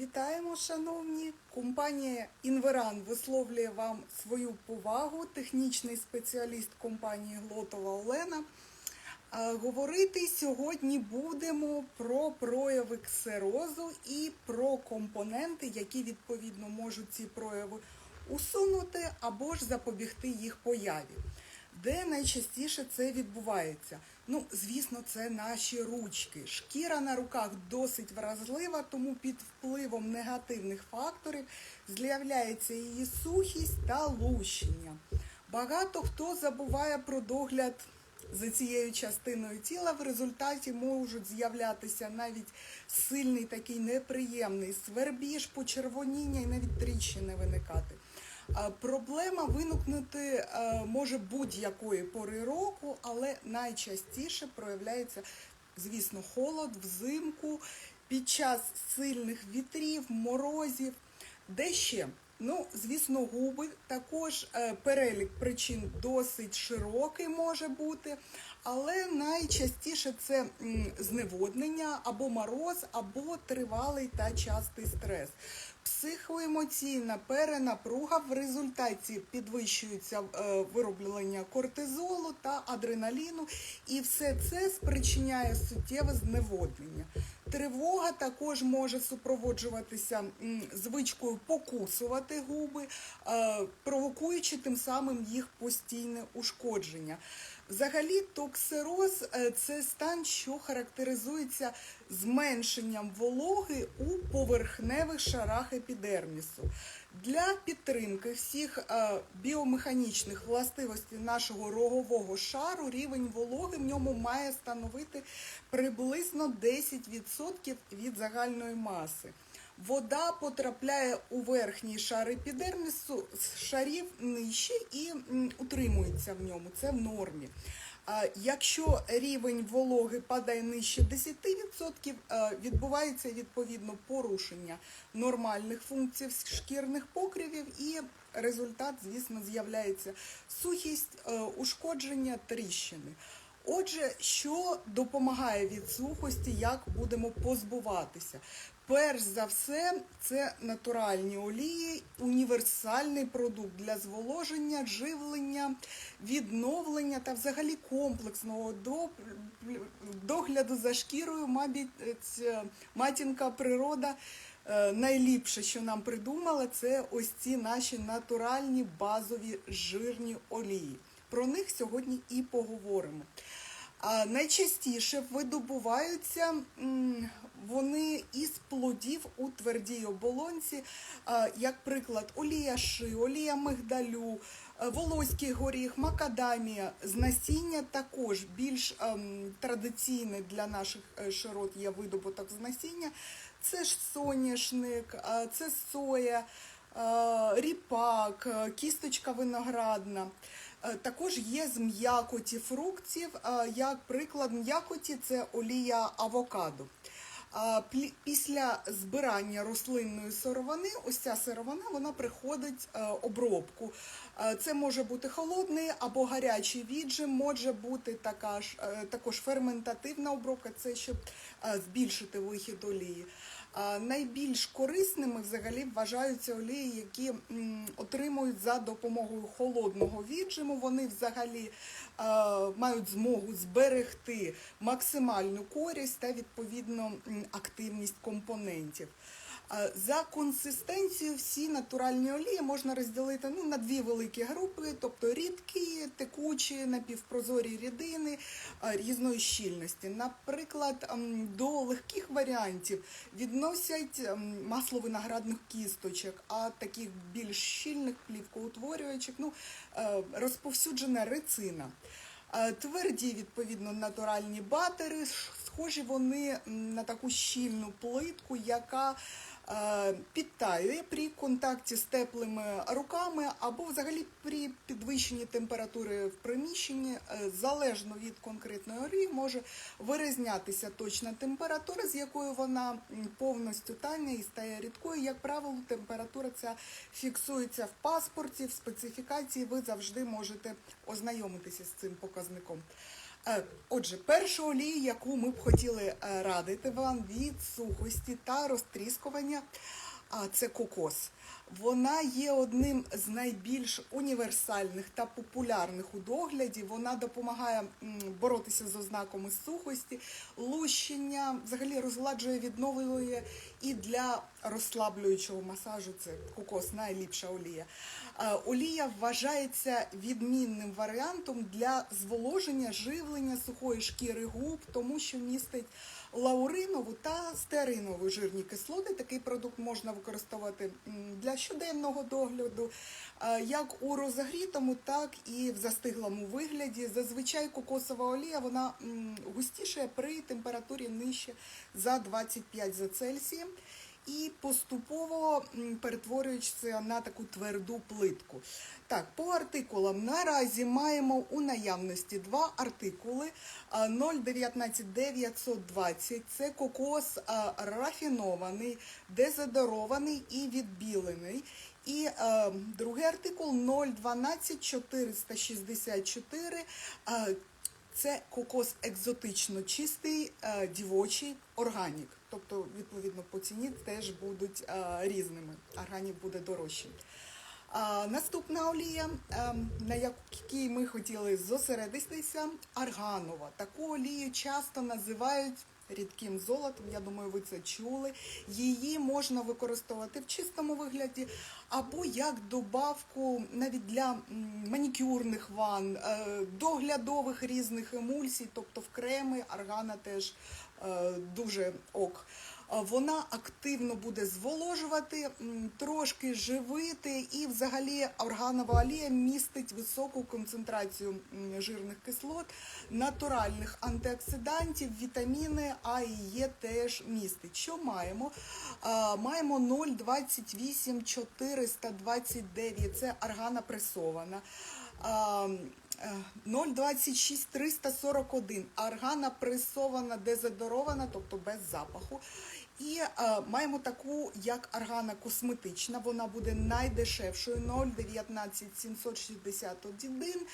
Вітаємо, шановні! Компанія Інверан висловлює вам свою повагу. Технічний спеціаліст компанії Глотова Олена. Говорити сьогодні будемо про прояви ксерозу і про компоненти, які відповідно можуть ці прояви усунути або ж запобігти їх появі. Де найчастіше це відбувається? Ну, звісно, це наші ручки. Шкіра на руках досить вразлива, тому під впливом негативних факторів з'являється її сухість та лущення. Багато хто забуває про догляд за цією частиною тіла. В результаті можуть з'являтися навіть сильний такий неприємний свербіж, почервоніння і навіть тріщини виникати. Проблема виникнути е, може будь-якої пори року, але найчастіше проявляється, звісно, холод взимку під час сильних вітрів, морозів. Де ще? Ну, звісно, губи також е, перелік причин досить широкий може бути, але найчастіше це зневоднення або мороз, або тривалий та частий стрес. Психоемоційна перенапруга в результаті підвищується е, вироблення кортизолу та адреналіну, і все це спричиняє суттєве зневоднення. Тривога також може супроводжуватися звичкою покусувати губи, е, провокуючи тим самим їх постійне ушкодження. Взагалі, токсироз е, це стан, що характеризується зменшенням вологи у поверхневих шарах епідермісу. Для підтримки всіх е, біомеханічних властивостей нашого рогового шару рівень вологи в ньому має становити приблизно 10% від загальної маси. Вода потрапляє у верхній шар епідермісу шарів нижче і утримується в ньому. Це в нормі. Якщо рівень вологи падає нижче 10%, е, відбувається відповідно порушення нормальних функцій шкірних покривів, і результат, звісно, з'являється сухість, е, ушкодження тріщини. Отже, що допомагає від сухості, як будемо позбуватися? Перш за все, це натуральні олії, універсальний продукт для зволоження, живлення, відновлення та взагалі комплексного догляду за шкірою. Мабуть, матінка природа е, найліпше, що нам придумала, це ось ці наші натуральні базові жирні олії. Про них сьогодні і поговоримо. Найчастіше видобуваються вони із плодів у твердій оболонці, як приклад, олія ши, олія мигдалю, волоський горіх, макадамія. З насіння також більш ем, традиційний для наших е, широт є видобуток з насіння. Це ж соняшник, це соя, ріпак, е, кісточка виноградна. Е, Також є з м'якоті фруктів, е, як приклад м'якоті це олія авокадо. Після збирання рослинної сировини, ось ця сировина вона приходить е, обробку. Е, Це може бути холодний або гарячий віджим, може бути така ж, е, також ферментативна обробка, це щоб е, збільшити вихід олії. Найбільш корисними взагалі вважаються олії, які отримують за допомогою холодного віджиму. Вони взагалі мають змогу зберегти максимальну користь та відповідно активність компонентів. За консистенцією всі натуральні олії можна розділити ну, на дві великі групи, тобто рідкі, текучі, напівпрозорі рідини різної щільності. Наприклад, ем, до легких варіантів відносять ем, масло виноградних кісточок, а таких більш щільних плівкоутворюючих, ну, е, розповсюджена рецина. Е, Тверді, відповідно, натуральні батери, схожі вони на таку щільну плитку, яка підтаює при контакті з теплими руками або взагалі при підвищенні температури в приміщенні, е, залежно від конкретної олії, може вирізнятися точна температура, з якою вона повністю тане і стає рідкою. Як правило, температура ця фіксується в паспорті, в специфікації. Ви завжди можете ознайомитися з цим показником. Е, Отже, перша олія, яку ми б хотіли е, радити вам від сухості та розтріскування, це кокос. Вона є одним з найбільш універсальних та популярних у догляді. Вона допомагає боротися з ознаками сухості, лущення, взагалі розгладжує, відновлює і для розслаблюючого масажу це кокос найліпша олія. Е, Олія вважається відмінним варіантом для зволоження живлення сухої шкіри губ, тому що містить лауринову та стеринову жирні кислоти. Такий продукт можна використовувати для щоденного догляду, е, як у розогрітому, так і в застиглому вигляді. Зазвичай кокосова олія вона густіша при температурі нижче за 25 за Цельсієм і поступово м, перетворюється на таку тверду плитку. Так, по артикулам наразі маємо у наявності два артикули а, 019920. Це кокос рафінований, дезодорований і відбілений. І е, другий артикул 012464. Е, це кокос екзотично чистий, е, дівочий, органік. Тобто, відповідно, по ціні теж будуть е, різними. Органік буде дорожчий. Наступна олія, е, на якій ми хотіли зосередитися, арганова. Таку олію часто називають рідким золотом. Я думаю, ви це чули. Її можна використовувати в чистому вигляді або як добавку навіть для манікюрних ванн, е, доглядових різних емульсій, тобто в креми аргана теж е, дуже ок. А Вона активно буде зволожувати, трошки живити, і взагалі органова олія містить високу концентрацію жирних кислот, натуральних антиоксидантів, вітаміни А і Е теж містить. Що маємо? Маємо 0,28 429, це аргана пресована. А, е, 0,26 341, аргана пресована, дезодорована, тобто без запаху. І е, маємо таку, як аргана косметична, вона буде найдешевшою 0,19 761. А, м,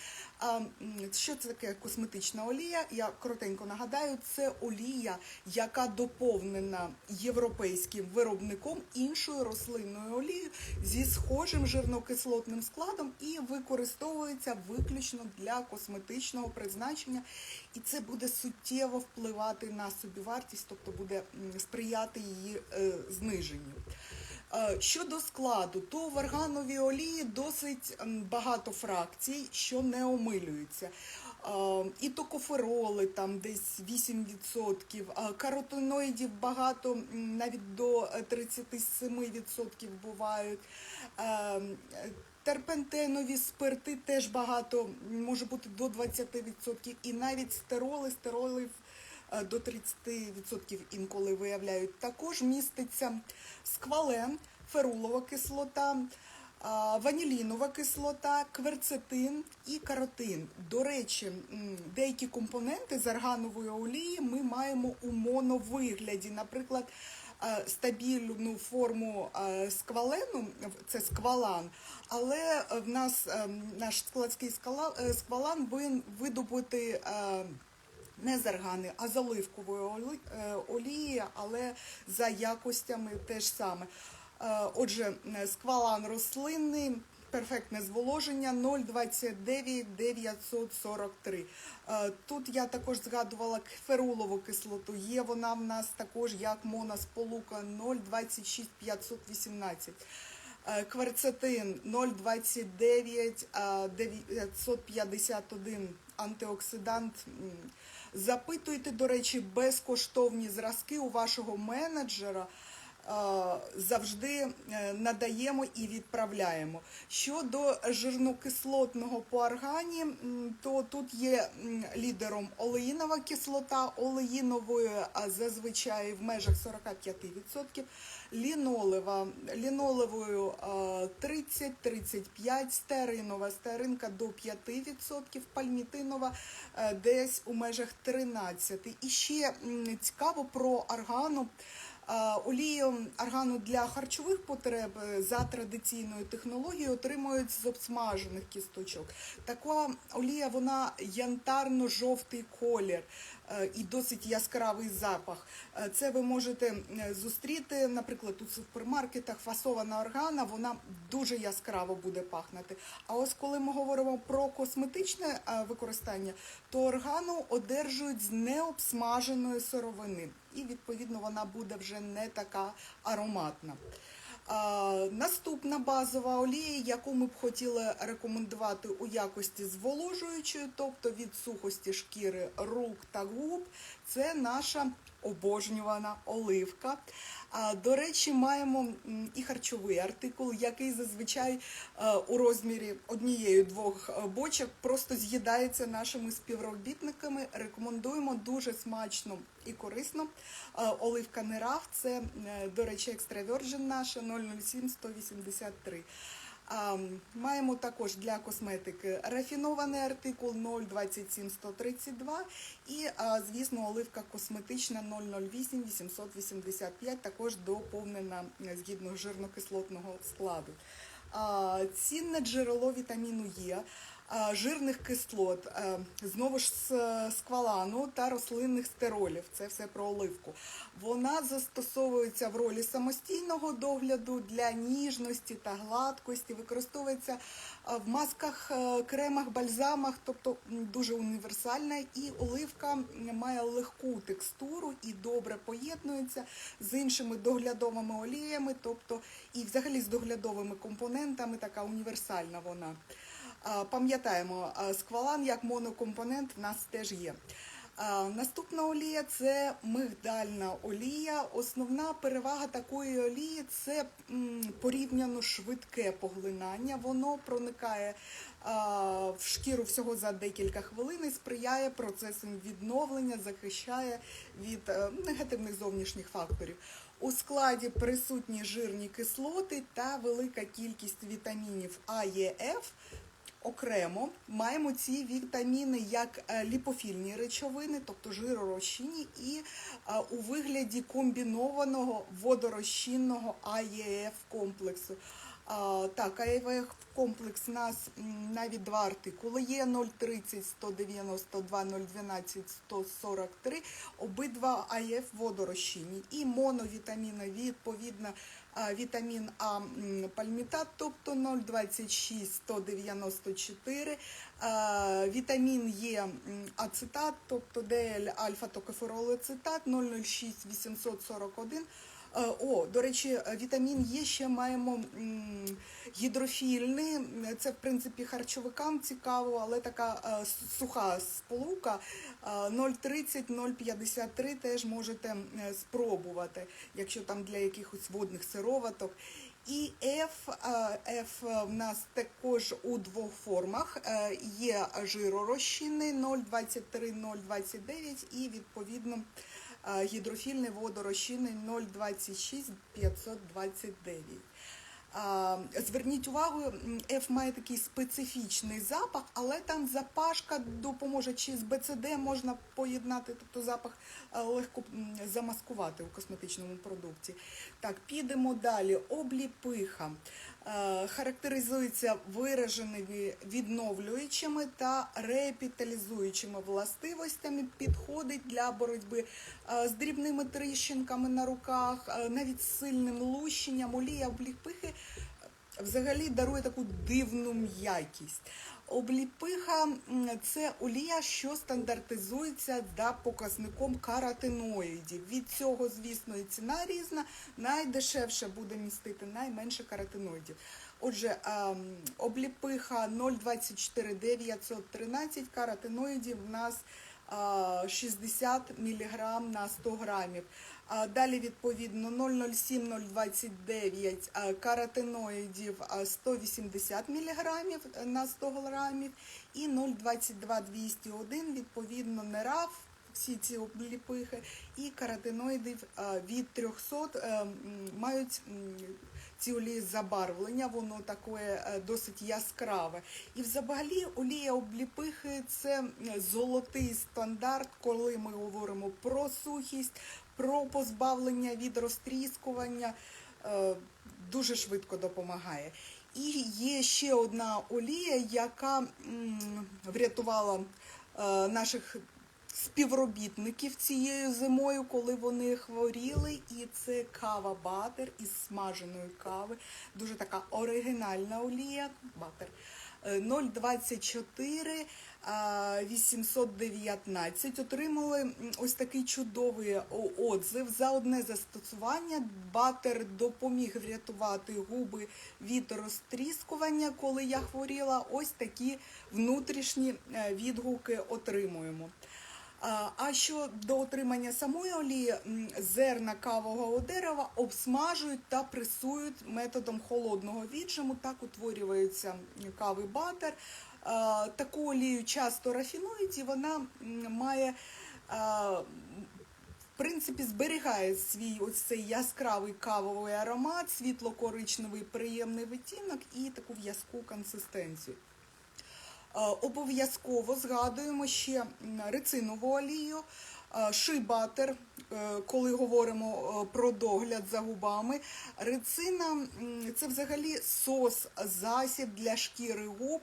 що це таке косметична олія? Я коротенько нагадаю, це олія, яка доповнена європейським виробником іншою рослинною олією зі схожим жирнокислотним складом і використовується виключно для косметичного призначення. І це буде суттєво впливати на собівартість, тобто буде сприяти її е, зниженню. Е, Щодо складу, то в органовій олії досить багато фракцій, що не омилюються. Е, І токофероли там десь 8%, каротиноїдів багато, навіть до е, 37% бувають. Е, е, Терпентенові спирти теж багато, може бути до 20%, і навіть стероли, стеролів до 30% інколи виявляють. Також міститься сквален, ферулова кислота, ванілінова кислота, кверцетин і каротин. До речі, деякі компоненти з арганової олії ми маємо у моновигляді. Наприклад, е, стабільну форму е, сквалену, це сквалан, але в нас е, наш складський е, сквалан видобути. Не з аргани, а з оливкової е, олії, але за якостями теж саме. Е, Отже, сквалан рослинний, перфектне зволоження 0,29 943. Е, Тут я також згадувала ферулову кислоту. Є вона в нас також як моносполука 0,26 518. Е, Кверцетин 0,29 951 антиоксидант. Запитуйте, до речі, безкоштовні зразки у вашого менеджера. Е, Завжди е, надаємо і відправляємо. Щодо жирнокислотного по аргані, м, то тут є лідером олеїнова кислота, олеїнової зазвичай в межах 45%, лінолева, лінолевою 30-35, стеринова, стеринка до 5%, пальмітинова е, десь у межах 13%. І ще цікаво про аргану. А, Олію аргану для харчових потреб е, за традиційною технологією отримують з обсмажених кісточок. Така олія вона янтарно-жовтий колір е, і досить яскравий запах. Е, Це ви можете зустріти, наприклад, у супермаркетах фасована органа, вона дуже яскраво буде пахнути. А ось коли ми говоримо про косметичне використання, то органу одержують з необсмаженої сировини, і відповідно вона буде вже не така ароматна. Наступна базова олія, яку ми б хотіли рекомендувати у якості зволожуючої, тобто від сухості шкіри рук та губ, це наша обожнювана оливка. До речі, маємо і харчовий артикул, який зазвичай е, у розмірі однієї-двох е, бочок просто з'їдається нашими співробітниками. Рекомендуємо дуже смачно і корисно. Е, Оливка Нераф, це, до речі, екстравержен наша 007 183. Маємо також для косметики рафінований артикул 027 132 і, звісно, оливка косметична 008 885, також доповнена згідно жирно-кислотного складу. Цінне джерело вітаміну Е, жирних кислот, е, знову ж з сквалану та рослинних стеролів. Це все про оливку. Вона застосовується в ролі самостійного догляду для ніжності та гладкості, використовується е, в масках, е, кремах, бальзамах, тобто дуже універсальна. І оливка має легку текстуру і добре поєднується з іншими доглядовими оліями, тобто і взагалі з доглядовими компонентами, така універсальна вона. Пам'ятаємо, сквалан як монокомпонент в нас теж є. Наступна олія це мигдальна олія. Основна перевага такої олії це порівняно швидке поглинання. Воно проникає в шкіру всього за декілька хвилин і сприяє процесам відновлення, захищає від е, негативних зовнішніх факторів. У складі присутні жирні кислоти та велика кількість вітамінів А, Е, Ф. Окремо маємо ці вітаміни як е, ліпофільні речовини, тобто жиророзчинні, і е, у вигляді комбінованого водорозчинного АЄФ комплексу. Так, АЄФ комплекс у нас навіть два артикули є 030, 192, 012, 143. Обидва АЄФ водорозчинні. І моновітаміни, відповідно, вітамін А пальмітат, тобто 026, 194. А, Вітамін Е ацетат, тобто ДЛ альфа-токоферолацетат 006, 841. Е, О, до речі, вітамін Е ще маємо гідрофільний. Це в принципі харчовикам цікаво, але така е, суха сполука е, 0,30-0,53 теж можете спробувати, якщо там для якихось водних сироваток. І F, F в нас також у двох формах. Є жиророзчинний 0,23, 0,29 і відповідно гідрофільний водорозчинний 0,26, 529. Зверніть увагу, F має такий специфічний запах, але там запашка допоможе, чи з БЦД можна поєднати, тобто запах легко замаскувати у косметичному продукті. Так, підемо далі. Обліпиха характеризується вираженими відновлюючими та репіталізуючими властивостями, підходить для боротьби е, з дрібними тріщинками на руках, е, навіть з сильним лущенням. Олія обліпихи взагалі дарує таку дивну м'якість. Обліпиха це олія, що стандартизується за показником каротиноїдів. Від цього, звісно, і ціна різна. Найдешевше буде містити найменше каротиноїдів. Отже, обліпиха 0,24 913 каротиноїдів в нас 60 мг на 100 грамів. Далі, відповідно, 0,07-0,29 а, каротиноїдів а, 180 мг на 100 грамів і 0,22-201, відповідно, нераф, всі ці обліпихи, і каротиноїдів від 300 е, мають ці олії забарвлення, воно таке е, досить яскраве. І взагалі олія обліпихи це золотий стандарт, коли ми говоримо про сухість, про позбавлення від розтріскування е, дуже швидко допомагає. І є ще одна олія, яка врятувала е, наших співробітників цією зимою, коли вони хворіли. І це кава батер із смаженої кави. Дуже така оригінальна олія. Батер. Е, 024 819 отримали ось такий чудовий отзив за одне застосування. Батер допоміг врятувати губи від розтріскування, коли я хворіла. Ось такі внутрішні е, відгуки отримуємо. А, А щодо отримання самої олії, зерна кавового дерева обсмажують та пресують методом холодного віджиму. Так утворюється кави батер. Таку олію часто рафінують, і вона має. в принципі, зберігає свій ось цей яскравий кавовий аромат, світло-коричневий приємний відтінок і таку в'язку консистенцію. Е, Обов'язково згадуємо ще рицинову олію, е, шибатер, е, коли говоримо про догляд за губами. Рицина це взагалі сос, засіб для шкіри губ,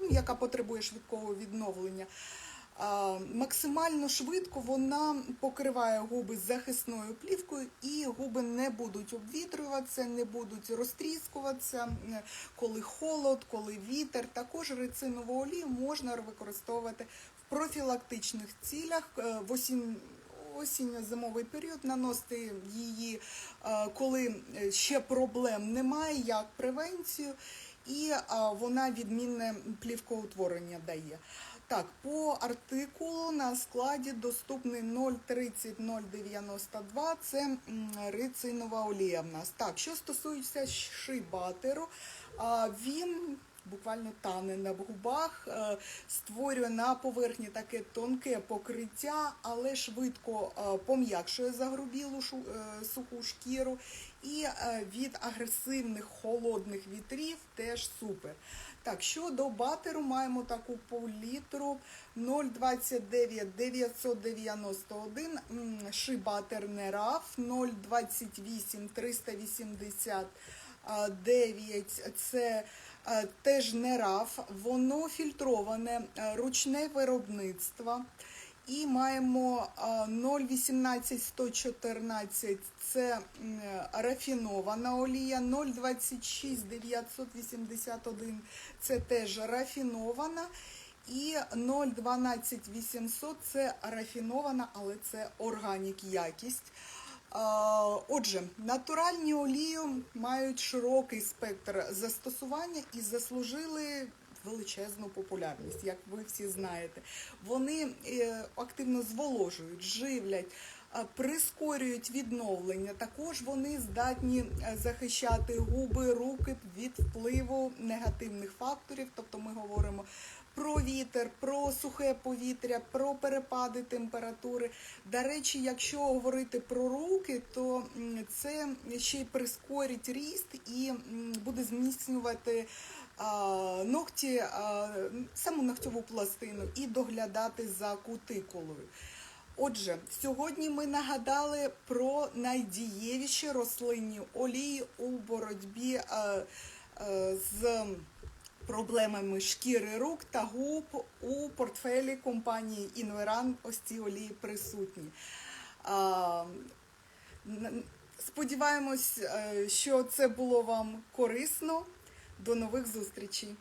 ну, яка потребує швидкого відновлення. Максимально швидко вона покриває губи захисною плівкою, і губи не будуть обвітрюватися, не будуть розтріскуватися, коли холод, коли вітер. Також рицинову олію можна використовувати в профілактичних цілях е, в осінь. Осінньо-зимовий період наносити її, е, коли е, ще проблем немає, як превенцію, і вона відмінне плівкоутворення дає. Так, по артикулу на складі доступний 030-092, це рицинова олія в нас. Так, що стосується шибатеру, він буквально тане на губах, е, створює на поверхні таке тонке покриття, але швидко е, пом'якшує загрубілу е, суху шкіру. І від агресивних холодних вітрів теж супер. Так, щодо батеру, маємо таку пол-літру? 0,29 991, м, шибатер нераф 0,28 389, це теж теж нераф, воно фільтроване, е, ручне виробництво. І маємо а, 0,18 114 це рафінована олія, 0,26 981 це теж рафінована. І 0,12 800 це рафінована, але це органік якість. Отже, натуральні олії мають широкий спектр застосування і заслужили величезну популярність, як ви всі знаєте. Вони е, активно зволожують, живлять, е, прискорюють відновлення. Також вони здатні е, захищати губи, руки від впливу негативних факторів. Тобто ми говоримо про вітер, про сухе повітря, про перепади температури. До речі, якщо говорити про руки, то це ще й прискорить ріст і буде зміцнювати ногті, саму ногтьову пластину і доглядати за кутикулою. Отже, сьогодні ми нагадали про найдієвіші рослинні олії у боротьбі з проблемами шкіри рук та губ у портфелі компанії Інверан. Ось ці олії присутні. Сподіваємось, е, що це було вам корисно. До нових зустрічей!